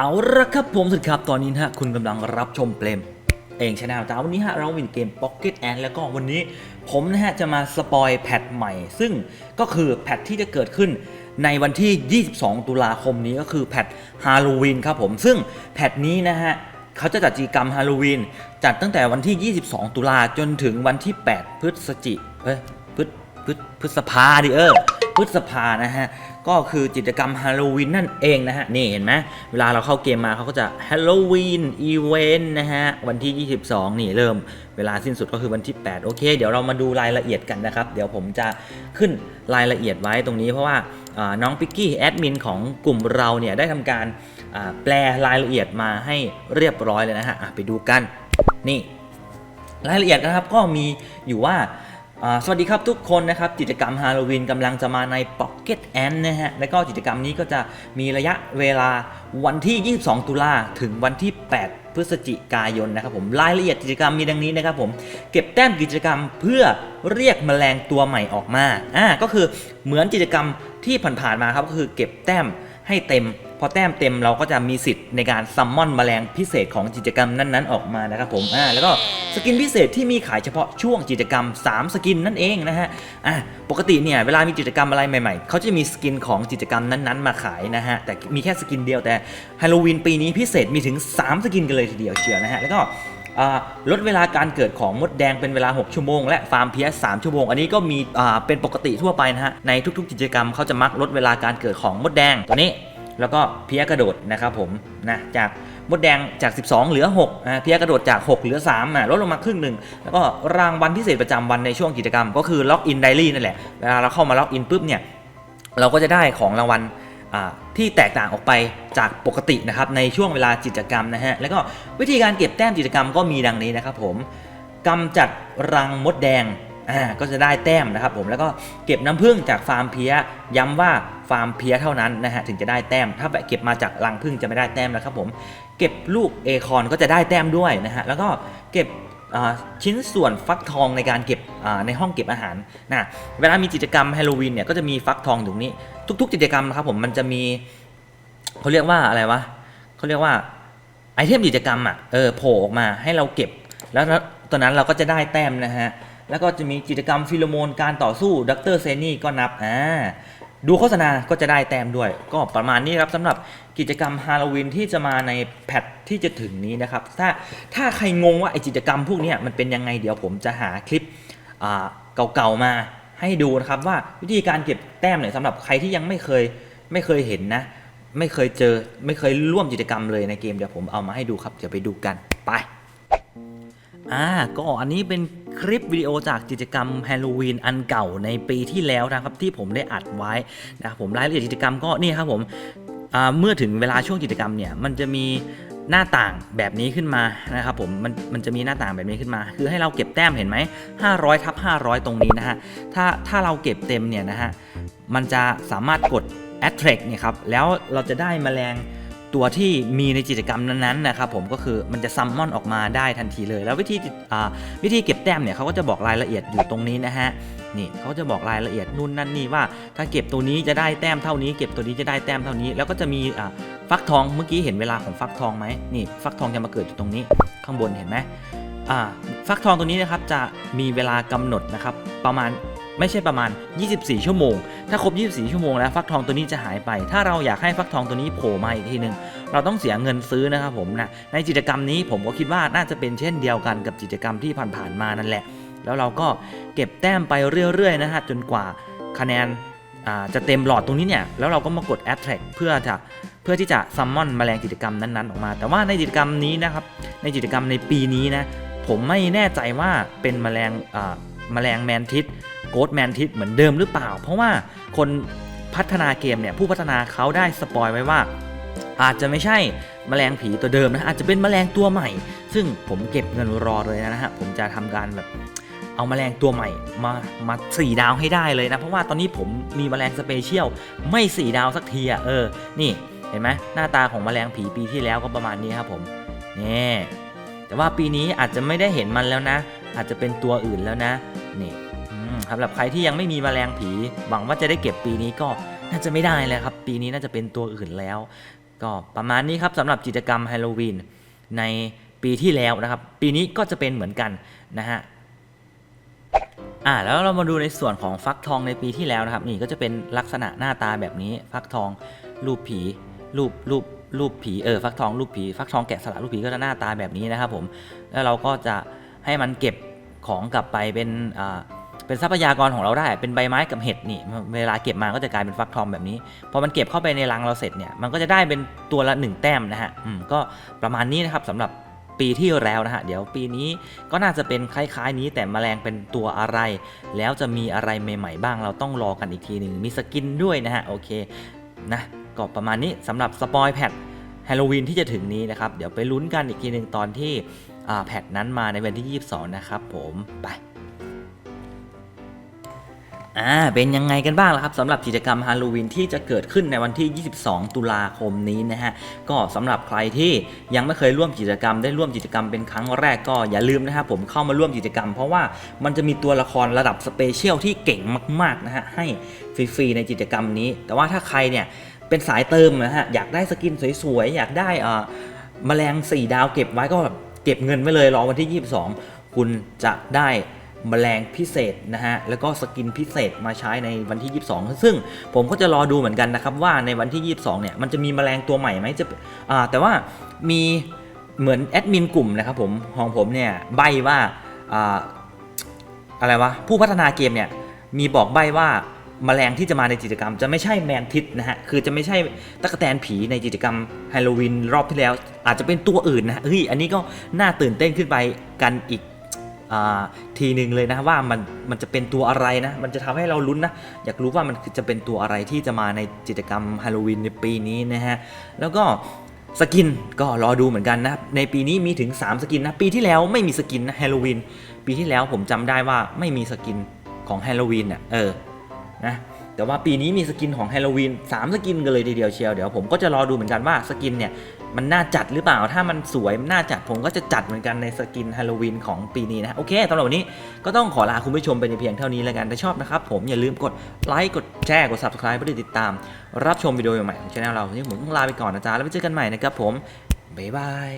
เอาละครับผมสวัสดีครับตอนนี้ฮะคุณกำลังรับชมเปลมเองชาแนลแต่วันนี้ฮะเรามีเกม Pocket Ant แล้วก็วันนี้ผมนะฮะจะมาสปอยแพทใหม่ ซึ่งก็คือแพทที่จะเกิดขึ้นในวันที่ 22 ตุลาคมนี้ก็คือแพทฮาโลวีนครับผมซึ่งแพทนี้นะฮะเขาจะจัดกิจกรรมฮาโลวีนจัดตั้งแต่วันที่ 22 ตุลาจนถึงวันที่ 8 พฤศจิเอ้ยพฤษพฤษพฤษภาดิเออพฤษภานะฮะ ก็คือกิจกรรมฮาโลวีนนั่นเองนะฮะ นี่เห็นไหมเวลาเราเข้าเกมมาเขาก็จะฮาโลวีนอีเวนต์นะฮะ วันที่ 22 นี่เริ่มเวลาสิ้นสุดก็คือวันที่ 8 โอเค เดี๋ยวเรามาดูรายละเอียดกันนะครับ เดี๋ยวผมจะขึ้นรายละเอียดไว้ตรงนี้เพราะว่าน้องปิกกี้แอดมินของกลุ่มเราเนี่ยได้ทำการแปลรายละเอียดมาให้เรียบร้อยเลยนะฮะไปดูกันนี่รายละเอียดนะครับก็มีอยู่ว่า สวัสดีครับทุกคนนะครับกิจกรรมฮาโลวีนกำลังจะมาใน Pocket Ant นะฮะ แล้วก็กิจกรรมนี้ก็จะมีระยะเวลาวันที่ 22 ตุลาถึงวันที่ 8 พฤศจิกายนนะครับผมรายละเอียดกิจกรรมมีดังนี้นะครับผมเก็บแต้มกิจกรรมเพื่อเรียกแมลงตัวใหม่ออกมาอ่าก็คือเหมือนกิจกรรมที่ผ่านๆมาครับก็คือเก็บแต้ม ให้เต็ม พอแต้มเต็มเราก็จะมีสิทธิ์ในการซัมมอนแมลงพิเศษของกิจกรรมนั้นๆ ออกมานะครับผมอ่าแล้วก็สกินพิเศษที่มีขายเฉพาะช่วงกิจกรรม 3 สกินนั่นเองนะฮะอ่าปกติเนี่ยเวลามีกิจกรรมอะไรใหม่ๆ เขาจะมีสกินของกิจกรรมนั้นๆ มาขายนะฮะแต่มีแค่สกินเดียวแต่ฮาโลวีนปีนี้พิเศษมีถึง 3 สกินกันเลยทีเดียวเชียวนะฮะแล้วก็อ่า ลดเวลาการเกิดของมดแดงเป็นเวลา 6 ชั่วโมง และฟาร์มเพียส3ชั่วโมง อันนี้ก็มีเป็นปกติทั่วไปนะฮะ ในทุกๆ กิจกรรมเขาจะมักลดเวลาการเกิดของมดแดงตัวนี้ แล้วก็เพียกระโดดนะครับผมนะจากมดแดงจาก 12 เหลือ6อ่าเพียกระโดดจาก 6 เหลือ3อะลดลงมาครึ่งหนึ่ง แล้วก็รางวัลพิเศษประจำวันในช่วงกิจกรรม ก็คือล็อกอินไดรี่นั่นแหละเวลาเราเข้ามาล็อกอินปุ๊บเนี่ยเราก็จะได้ของรางวัล ที่แตกต่างออกไปจากปกตินะครับในช่วงเวลากิจกรรมนะฮะแล้วก็วิธีการเก็บแต้มกิจกรรมก็มีดังนี้นะครับผมกำจัดรังมดแดงอ่าก็จะได้แต้มนะครับผมแล้วก็เก็บน้ำผึ้งจากฟาร์มเพียย้ำว่าฟาร์มเพียเท่านั้นนะฮะถึงจะได้แต้ม ถ้าแบบเก็บมาจากรังผึ้งจะไม่ได้แต้มนะครับผมเก็บลูกเอคอนก็จะได้แต้มด้วยนะฮะแล้วก็เก็บ ชิ้นส่วนฟักทองในการเก็บในห้องเก็บอาหารนะเวลามีกิจกรรมฮาโลวีนเนี่ยก็จะมีฟักทองตรงนี้ ทุก ๆ กิจกรรมนะครับผมมันจะมีเขาเรียกว่าอะไรวะเขาเรียกว่าไอเทมกิจกรรมอะเออโผล่ออกมาให้เราเก็บ แล้วตอนนั้นเราก็จะได้แต้มนะฮะแล้วก็จะมีกิจกรรมฟิโลโมนการต่อสู้ดรเซนี่ก็นับอ่า ดูโฆษณาก็จะได้แต้มด้วย ก็ประมาณนี้ครับสำหรับกิจกรรมฮาโลวีนที่จะมาในแพทที่จะถึงนี้นะครับ ถ้าถ้าใครงงว่าไอกิจกรรมพวกนี้มันเป็นยังไงเดี๋ยวผมจะหาคลิปเก่าๆมาให้ดูนะครับว่าวิธีการเก็บแต้มเนี่ยสำหรับใครที่ยังไม่เคยไม่เคยเห็นนะ ไม่เคยเจอไม่เคยร่วมกิจกรรมเลยในเกมเดี๋ยวผมเอามาให้ดูครับเดี๋ยวไปดูกันไป อ่าก็อันนี้เป็นคลิปวิดีโอจากกิจกรรมฮาโลวีนอันเก่าในปีที่แล้วนะครับที่ผมได้อัดไว้นะครับผมรายละเอียดกิจกรรมก็นี่ครับผมเมื่อถึงเวลาช่วงกิจกรรมเนี่ยมันจะมีหน้าต่างแบบนี้ขึ้นมานะครับผมมันมันจะมีหน้าต่างแบบนี้ขึ้นมา คือให้เราเก็บแต้มเห็นไหม500ทับ500 ตรงนี้นะฮะถ้าถ้าเราเก็บเต็มเนี่ยนะฮะมันจะสามารถกด attract เนี่ยครับแล้วเราจะได้แมลง ตัวที่มีในกิจกรรมนั้นๆนะครับผมก็คือมันจะซัมมอนออกมาได้ทันทีเลย แล้ววิธีวิธีเก็บแต้มเนี่ยเขาก็จะบอกรายละเอียดอยู่ตรงนี้นะฮะนี่เขาจะบอกรายละเอียดนู่นนั่นนี่ว่า ถ้าเก็บตัวนี้จะได้แต้มเท่านี้ เก็บตัวนี้จะได้แต้มเท่านี้ แล้วก็จะมีฟักทองเมื่อกี้เห็นเวลาของฟักทองไหมนี่ฟักทองจะมาเกิดอยู่ตรงนี้ข้างบนเห็นไหมฟักทองตัวนี้นะครับจะมีเวลากำหนดนะครับประมาณ ไม่ใช่ประมาณ 24 ชั่วโมง ถ้าครบ 24 ชั่วโมงแล้วฟักทองตัวนี้จะหายไป ถ้าเราอยากให้ฟักทองตัวนี้โผล่มาอีกทีหนึ่งเราต้องเสียเงินซื้อนะครับผมนะ ในกิจกรรมนี้ผมก็คิดว่าน่าจะเป็นเช่นเดียวกันกับกิจกรรมที่ผ่านๆมานั่นแหละ แล้วเราก็เก็บแต้มไปเรื่อยๆนะฮะจนกว่าคะแนนจะเต็มหลอดตรงนี้เนี่ย แล้วเราก็มากด attract เพื่อจะเพื่อที่จะซัมมอนแมลงกิจกรรมนั้นๆออกมา แต่ว่าในกิจกรรมนี้นะครับ ในกิจกรรมในปีนี้นะ ผมไม่แน่ใจว่าเป็นแมลงแมลงแมนทิส โกดแมนทิสเหมือนเดิมหรือเปล่า เพราะว่าคนพัฒนาเกมเนี่ย ผู้พัฒนาเขาได้สปอยไว้ว่า อาจจะไม่ใช่แมลงผีตัวเดิมนะอาจจะเป็นแมลงตัวใหม่ ซึ่งผมเก็บเงินรอเลยนะฮะผมจะทำการแบบเอาแมลงตัวใหม่มามาสี่ดาวให้ได้เลยนะ เพราะว่าตอนนี้ผมมีแมลงสเปเชียลไม่สี่ดาวสักทีอะเออนี่เห็นไหมหน้าตาของแมลงผีปีที่แล้วก็ประมาณนี้ครับผมนี่แต่ว่าปีนี้อาจจะไม่ได้เห็นมันแล้วนะ อาจจะเป็นตัวอื่นแล้วนะ สำหรับใครที่ยังไม่มีมแมลงผี หวังว่าจะได้เก็บปีนี้ก็น่าจะไม่ได้แล้วครับ ปีนี้น่าจะเป็นตัวอื่นแล้ว ก็ประมาณนี้ครับสำหรับกิจกรรมฮาโลวีนในปีที่แล้วนะครับ ปีนี้ก็จะเป็นเหมือนกันนะฮะอ่าแล้วเรามาดูในส่วนของฟักทองในปีที่แล้วนะครับ นี่ก็จะเป็นลักษณะหน้าตาแบบนี้ ฟักทองรูปผีรูปรูปรูปผีเออฟักทองรูปผีฟักทองแกะสลักรูปผีก็จะหน้าตาแบบนี้นะครับผมแล้วเราก็จะให้มันเก็บของกลับไปเป็นอ่า เป็นทรัพยากรของเราได้ เป็นใบไม้กับเห็ดนี่เวลาเก็บมาก็จะกลายเป็นฟักทองแบบนี้ พอมันเก็บเข้าไปในรังเราเสร็จเนี่ย มันก็จะได้เป็นตัวละหนึ่งแต้มนะฮะ อืม ก็ประมาณนี้นะครับสำหรับปีที่แล้วนะฮะ เดี๋ยวปีนี้ก็น่าจะเป็นคล้ายๆนี้แต่แมลงเป็นตัวอะไร แล้วจะมีอะไรใหม่ๆบ้าง เราต้องรอกันอีกทีหนึ่ง มีสกินด้วยนะฮะ โอเค นะ ก็ประมาณนี้สำหรับสปอยแพทฮาโลวีนที่จะถึงนี้นะครับ เดี๋ยวไปลุ้นกันอีกทีหนึ่งตอนที่แพทนั้นมาในวันที่ 22 นะครับผม ไป อ่าเป็นยังไงกันบ้างล่ะครับสำหรับกิจกรรมฮาโลวีนที่จะเกิดขึ้นในวันที่ 22 ตุลาคมนี้นะฮะก็สำหรับใครที่ยังไม่เคยร่วมกิจกรรม ได้ร่วมกิจกรรมเป็นครั้งแรกก็อย่าลืมนะครับผมเข้ามาร่วมกิจกรรม เพราะว่ามันจะมีตัวละครระดับสเปเชียลที่เก่งมากๆนะฮะให้ฟรีๆในกิจกรรมนี้ แต่ว่าถ้าใครเนี่ยเป็นสายเติมนะฮะอยากได้สกินสวยๆอยากได้อ่าแมลง4ดาวเก็บไว้ก็แบบเก็บเงินไว้เลยรอวันที่ 22 คุณจะได้ แมลงพิเศษนะฮะ แล้วก็สกินพิเศษมาใช้ในวันที่ 22 ซึ่งผมก็จะรอดูเหมือนกันนะครับว่าในวันที่ 22 เนี่ย มันจะมีแมลงตัวใหม่ไหมจะอ่าแต่ว่ามีเหมือนแอดมินกลุ่มนะครับผมของผมเนี่ยใบว่าอ่าอะไรวะ ผู้พัฒนาเกมเนี่ยมีบอกใบว่าแมลงที่จะมาในกิจกรรม จะไม่ใช่แมงทิศนะฮะ คือจะไม่ใช่ตะกแตนผีในกิจกรรมฮาโลวีนรอบที่แล้ว อาจจะเป็นตัวอื่นนะเฮ้ย อันนี้ก็น่าตื่นเต้นขึ้นไปกันอีก ทีหนึ่งเลยนะว่ามันมันจะเป็นตัวอะไรนะ มันจะทำให้เราลุ้นนะ อยากรู้ว่ามันจะเป็นตัวอะไรที่จะมาในกิจกรรมฮาโลวีนในปีนี้นะฮะ แล้วก็สกินก็รอดูเหมือนกันนะ ในปีนี้มีถึง 3 สกินนะ ปีที่แล้วไม่มีสกินนะฮาโลวีนปีที่แล้วผมจำได้ว่าไม่มีสกินของฮาโลวีนอะเออนะแต่ว่าปีนี้มีสกินของฮาโลวีน3สกินกันเลยทีเดียวเชียว เดี๋ยวผมก็จะรอดูเหมือนกันว่าสกินเนี่ย มันน่าจัดหรือเปล่า ถ้ามันสวยมันน่าจัดผมก็จะจัดเหมือนกันในสกินฮาโลวีนของปีนี้นะโอเคสำหรับวันนี้ก็ต้องขอลาคุณผู้ชมไปในเพียงเท่านี้แล้วกันถ้าชอบนะครับผมอย่าลืมกดไลค์กดแชร์กด subscribe เพื่อติดตาม รับชมวิดีโอใหม่ของช่องเราวันนี้ผมต้องลาไปก่อนนะจ๊ะแล้วไปเจอกันใหม่นะครับผมบ๊ายบาย